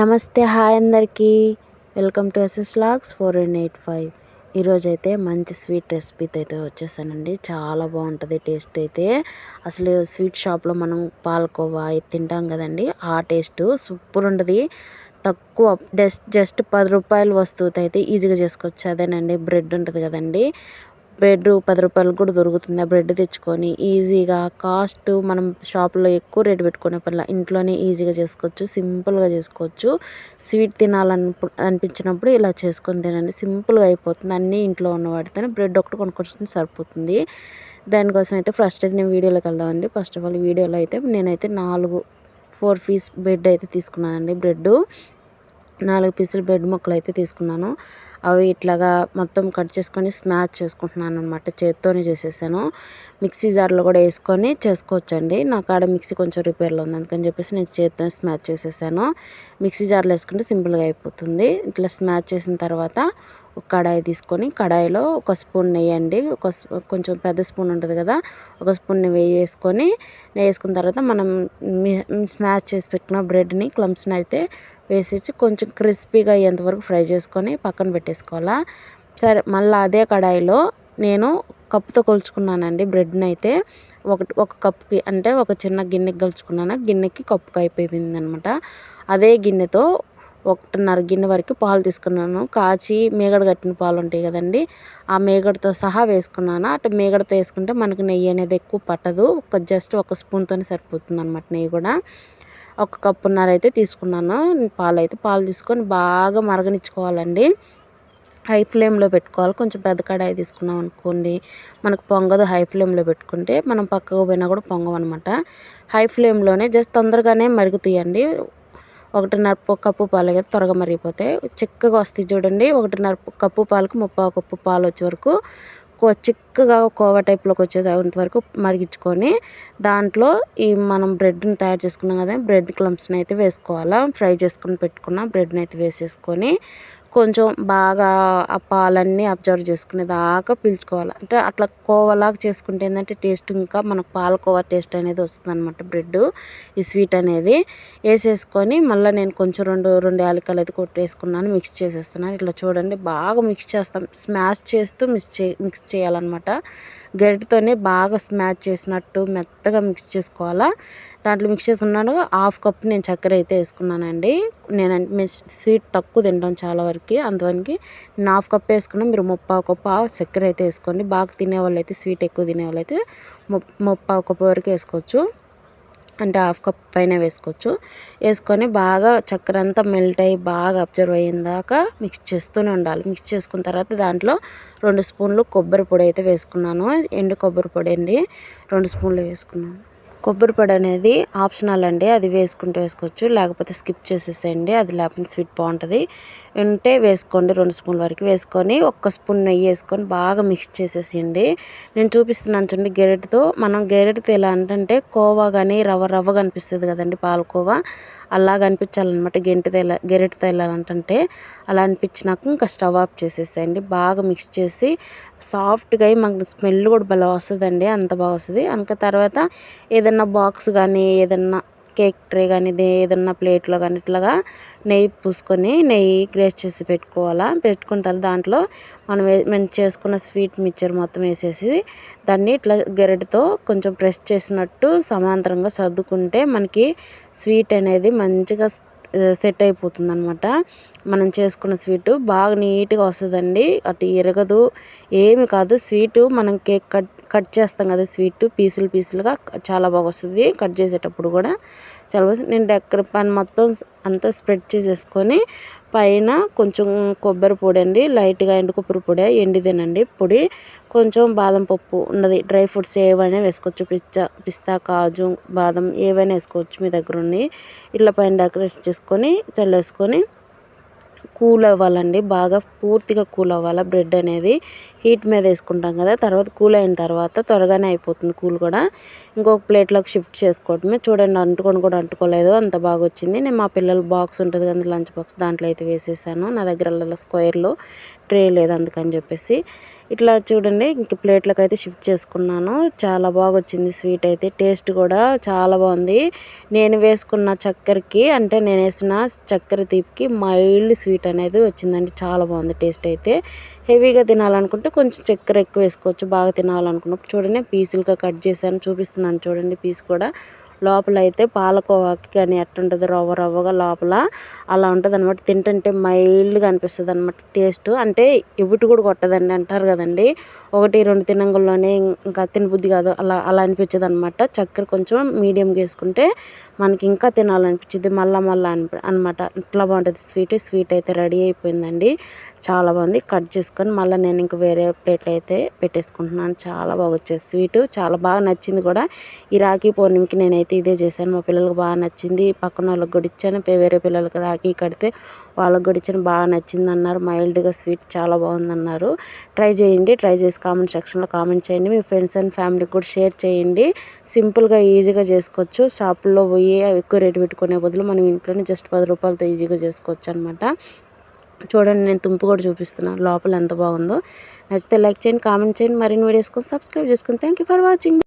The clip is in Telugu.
నమస్తే హాయ్ అందరికీ. Welcome to SS logs four and eight five. ఈరోజు అయితే మంచి స్వీట్ రెసిపీతో అయితే వచ్చేసానండి. చాలా బాగుంటుంది టేస్ట్ అయితే. అసలు స్వీట్ షాప్లో మనం పాలకోవా తింటాం కదండి ఆ టేస్ట్ సూపర్ ఉంటుంది. తక్కువ జస్ట్ జస్ట్ పది రూపాయల వస్తువుతో అయితే ఈజీగా చేసుకోవచ్చు. అదేనండి బ్రెడ్ ఉంటుంది కదండి. బ్రెడ్ పది రూపాయలకు కూడా దొరుకుతుంది. ఆ బ్రెడ్ తెచ్చుకొని ఈజీగా కాస్ట్ మనం షాప్లో ఎక్కువ రేటు పెట్టుకునే పనిలా ఇంట్లోనే ఈజీగా చేసుకోవచ్చు సింపుల్గా చేసుకోవచ్చు. స్వీట్ తినాలని అనిపించినప్పుడు ఇలా చేసుకొని తినండి. సింపుల్గా అయిపోతుంది. అన్నీ ఇంట్లో ఉన్న బ్రెడ్ ఒకటి కొనుక్కొచ్చుకుని సరిపోతుంది. దానికోసం అయితే ఫస్ట్ అయితే నేను వీడియోలోకి వెళ్దామండి. ఫస్ట్ ఆఫ్ ఆల్ వీడియోలో అయితే నేనైతే నాలుగు ఫోర్ పీస్ బ్రెడ్ అయితే తీసుకున్నానండి బ్రెడ్ నాలుగు పీసులు బ్రెడ్ ముక్కలు అయితే తీసుకున్నాను. అవి ఇట్లాగా మొత్తం కట్ చేసుకొని స్మాచ్ చేసుకుంటున్నాను అనమాట చేత్తోనే చేసేసాను. మిక్సీ జార్లో కూడా వేసుకొని చేసుకోవచ్చండి. నా కాడ మిక్సీ కొంచెం రిపేర్లో ఉంది. అందుకని చెప్పేసి నేను చేత్తోనే స్మాచ్ చేసేసాను. మిక్సీ జార్లో వేసుకుంటే సింపుల్గా అయిపోతుంది. ఇట్లా స్మాచ్ చేసిన తర్వాత కడాయి తీసుకొని కడాయిలో ఒక స్పూన్ నెయ్యి అండి. ఒక కొంచెం పెద్ద స్పూన్ ఉంటుంది కదా ఒక స్పూన్ నెయ్యి వేసుకొని నెయ్యి వేసుకున్న తర్వాత మనం స్మాష్ చేసి పెట్టిన బ్రెడ్ని క్లమ్స్ని అయితే వేసేసి కొంచెం క్రిస్పీగా అయ్యేంతవరకు ఫ్రై చేసుకొని పక్కన పెట్టేసుకోవాలా. సరే మళ్ళీ అదే కడాయిలో నేను కప్పుతో కొలుచుకున్నానండి బ్రెడ్ని అయితే. ఒకటి ఒక కప్పుకి అంటే ఒక చిన్న గిన్నెకి కలుచుకున్నాను. గిన్నెకి కప్పుకి అయిపోయింది అనమాట అదే గిన్నెతో ఒకటిన్నర గిన్నె వరకు పాలు తీసుకున్నాను. కాచి మేగడ కట్టిన పాలు ఉంటాయి కదండి ఆ మేగడతో సహా వేసుకున్నాను. అటు మేగడతో వేసుకుంటే మనకు నెయ్యి అనేది ఎక్కువ పట్టదు. ఒక జస్ట్ ఒక స్పూన్తోనే సరిపోతుంది అనమాట నెయ్యి కూడా. ఒక కప్పున్నర అయితే తీసుకున్నాను. పాలు అయితే పాలు తీసుకొని బాగా మరగనిచ్చుకోవాలండి. హై ఫ్లేమ్లో పెట్టుకోవాలి. కొంచెం పెద్ద కడాయి తీసుకున్నాం అనుకోండి మనకు పొంగదు హై ఫ్లేమ్లో పెట్టుకుంటే మనం పక్కకు పోయినా కూడా పొంగవన్నమాట. హై ఫ్లేమ్లోనే జస్ట్ తొందరగానే మరుగుతాయండి. ఒకటిన్నర కప్పు పాలు అయితే త్వరగా మరిగిపోతాయి. చిక్కగా వస్తాయి చూడండి. ఒకటిన్నర కప్పు పాలకు ముప్పావు కప్పు పాలు వచ్చే వరకు చిక్కగా కోవా టైప్లోకి వచ్చేంత వరకు మరిగించుకొని దాంట్లో ఈ మనం బ్రెడ్ని తయారు చేసుకున్నాం కదా బ్రెడ్ క్లమ్స్ని అయితే వేసుకోవాలా. ఫ్రై చేసుకుని పెట్టుకున్న బ్రెడ్ని అయితే వేసేసుకొని కొంచెం బాగా ఆ పాలన్నీ అబ్జర్వ్ చేసుకునే దాకా పీల్చుకోవాలి. అంటే అట్లా కోవలాగా చేసుకుంటే ఏంటంటే టేస్ట్ ఇంకా మనకు పాలకోవా టేస్ట్ అనేది వస్తుంది అనమాట బ్రెడ్ ఈ స్వీట్ అనేది. వేసేసుకొని మళ్ళీ నేను కొంచెం రెండు రెండు యాలకలు అయితే కొట్టేసుకున్నాను మిక్స్ చేసేస్తున్నాను. ఇట్లా చూడండి బాగా మిక్స్ చేస్తాం. స్మాష్ చేస్తూ మిక్స్ చే మిక్స్ చేయాలన్నమాట. గరిటతోనే బాగా స్మాష్ చేసినట్టు మెత్తగా మిక్స్ చేసుకోవాలా. దాంట్లో మిక్స్ చేసుకున్నాను హాఫ్ కప్ నేను చక్కెర అయితే వేసుకున్నానండి. నేను స్వీట్ తక్కువ తింటాం చాలా వరకు. అందువరకు నేను హాఫ్ కప్ వేసుకున్నా. మీరు ముప్పావు కప్పు చక్కెర అయితే వేసుకోండి. బాగా తినేవాళ్ళు అయితే స్వీట్ ఎక్కువ తినేవాళ్ళు అయితే ముప్పావు కప్పు వరకు వేసుకోవచ్చు. అంటే హాఫ్ కప్ పైన వేసుకోవచ్చు. వేసుకొని బాగా చక్కెర అంతా మెల్ట్ అయ్యి బాగా అబ్జర్వ్ అయ్యిందాక మిక్స్ చేస్తూనే ఉండాలి. మిక్స్ చేసుకున్న తర్వాత దాంట్లో రెండు స్పూన్లు కొబ్బరి పొడి అయితే వేసుకున్నాను. ఎండు కొబ్బరి పొడి అండి. రెండు స్పూన్లు వేసుకున్నాను. కొబ్బరి పొడి అనేది ఆప్షనల్ అండి. అది వేసుకుంటే వేసుకోవచ్చు. లేకపోతే స్కిప్ చేసేసేయండి. అది లేకపోతే స్వీట్ బాగుంటుంది. ఉంటే వేసుకోండి. రెండు స్పూన్ల వరకు వేసుకొని ఒక్క స్పూన్ నెయ్యి వేసుకొని బాగా మిక్స్ చేసేసేయండి. నేను చూపిస్తున్నాను చూడండి గెరెట్తో. మనం గెరెట్తో ఎలా అంటే కోవా కానీ రవ్వ రవ్వ కనిపిస్తుంది కదండి పాలకోవా అలా కనిపించాలన్నమాట. గెంటితో ఎలా గెరెట్తో వెళ్ళాలంటే అలా అనిపించినాక ఇంకా స్టవ్ ఆఫ్ చేసేసేయండి. బాగా మిక్స్ చేసి సాఫ్ట్గా అయి మనకు స్మెల్ కూడా భలే వస్తుందండి. అంత బాగా వస్తుంది. అనుక తర్వాత ఏదైనా ఏదన్నా బాక్స్ కానీ ఏదన్నా కేక్ ట్రే కానీ ఏదన్నా ప్లేట్లో కానీ ఇట్లాగా నెయ్యి పూసుకొని నెయ్యి గ్రేస్ చేసి పెట్టుకోవాలా. పెట్టుకున్న తర్వాత దాంట్లో మనం మేము చేసుకున్న స్వీట్ మిక్చర్ మొత్తం వేసేసి దాన్ని ఇట్లా గెరటితో కొంచెం ప్రెస్ చేసినట్టు సమాంతరంగా సర్దుకుంటే మనకి స్వీట్ అనేది మంచిగా సెట్ అయిపోతుంది అనమాట మనం చేసుకున్న స్వీటు బాగా నీట్గా వస్తుందండి. అటు ఎరగదు. ఏమి కాదు. స్వీటు మనం కేక్ కట్ కట్ చేస్తాం కదా స్వీట్ పీసులు పీసులుగా చాలా బాగా వస్తుంది. కట్ చేసేటప్పుడు కూడా. చాలా నేను డెక్కర పైన మొత్తం అంతా స్ప్రెడ్ చేసేసుకొని పైన కొంచెం కొబ్బరి పొడి అండి. లైట్గా ఎండు కొబ్బరి పొడి ఎండిదేనండి పొడి. కొంచెం బాదం పప్పు ఉన్నది. డ్రై ఫ్రూట్స్ ఏవైనా వేసుకోవచ్చు. పిస్తా పిస్తా కాజు బాదం ఏవైనా వేసుకోవచ్చు మీ దగ్గర ఉండి ఇట్లా పైన డెకరేషన్ చేసుకొని చల్లేసుకొని కూల్ అవ్వాలండి బాగా పూర్తిగా కూల్ అవ్వాలి బ్రెడ్ అనేది. హీట్ మీద వేసుకుంటాం కదా తర్వాత కూల్ అయిన తర్వాత త్వరగానే అయిపోతుంది కూల్ కూడా. ఇంకొక ప్లేట్లోకి షిఫ్ట్ చేసుకోవటమే. చూడండి అంటుకొని కూడా అంటుకోలేదు. అంత బాగా వచ్చింది. నేను మా పిల్లల బాక్స్ ఉంటుంది కదా లంచ్ బాక్స్ దాంట్లో అయితే వేసేసాను. నా దగ్గర స్క్వేర్లో ట్రే లేదు అందుకని చెప్పేసి. ఇట్లా చూడండి ఇంక ప్లేట్లకు అయితే షిఫ్ట్ చేసుకున్నాను. చాలా బాగా వచ్చింది స్వీట్ అయితే టేస్ట్ కూడా చాలా బాగుంది. నేను వేసుకున్న చక్కెరకి అంటే నేను వేసిన చక్కెర తీపికి మైల్డ్ స్వీట్ అనేది వచ్చిందండి. చాలా బాగుంది టేస్ట్ అయితే. హెవీగా తినాలనుకుంటే కొంచెం చక్కెర ఎక్కువ వేసుకోవచ్చు బాగా తినాలనుకున్నప్పుడు. చూడండి పీసులుగా కట్ చేశాను చూపిస్తున్నాను చూడండి పీస్ కూడా. లోపల అయితే పాలకోవాకి కానీ ఎట్టుంటుంది రవ్వ రవ్వగా లోపల అలా ఉంటుంది అనమాట తింటుంటే మైల్డ్గా అనిపిస్తుంది అనమాట టేస్ట్. అంటే ఇవిటి కూడా కొట్టదండి అంటారు కదండి. ఒకటి రెండు తినంగుల్లోనే ఇంకా తినబుద్ధి కాదు. అలా అలా అనిపించదు అనమాట చక్కెర కొంచెం మీడియంగా వేసుకుంటే మనకి ఇంకా తినాలనిపించింది మళ్ళా మళ్ళీ అని అనమాట ఇట్లా బాగుంటుంది. స్వీట్ స్వీట్ అయితే రెడీ అయిపోయిందండి. చాలా బాగుంది. కట్ చేసుకొని మళ్ళీ నేను ఇంక వేరే ప్లేట్ అయితే పెట్టేసుకుంటున్నాను. చాలా బాగా వచ్చేది స్వీట్. చాలా బాగా నచ్చింది కూడా. ఈ రాఖీ పౌర్ణమికి నేనైతే ఇదే చేశాను. మా పిల్లలకు బాగా నచ్చింది. పక్కన వాళ్ళకి కూడా ఇచ్చాను. వేరే పిల్లలకి రాఖీ కడితే వాళ్ళకి కూడా ఇచ్చాను. బాగా నచ్చింది అన్నారు. మైల్డ్గా స్వీట్ చాలా బాగుందన్నారు ట్రై చేయండి. ట్రై చేసి కామెంట్ సెక్షన్లో కామెంట్ చేయండి. మీ ఫ్రెండ్స్ అండ్ ఫ్యామిలీకి కూడా షేర్ చేయండి. సింపుల్గా ఈజీగా చేసుకోవచ్చు. షాపుల్లో పోయి ఎక్కువ రేటు పెట్టుకునే బదులు మనం ఇంట్లోనే జస్ట్ పది రూపాయలతో ఈజీగా చేసుకోవచ్చు అనమాట చూడండి నేను తుంపు కూడా చూపిస్తున్నాను లోపల ఎంత బాగుందో. నచ్చితే లైక్ చేయండి కామెంట్ చేయండి. మరిన్ని వీడియోస్ కోసం సబ్స్క్రైబ్ చేసుకోండి థ్యాంక్ ఫర్ వాచింగ్.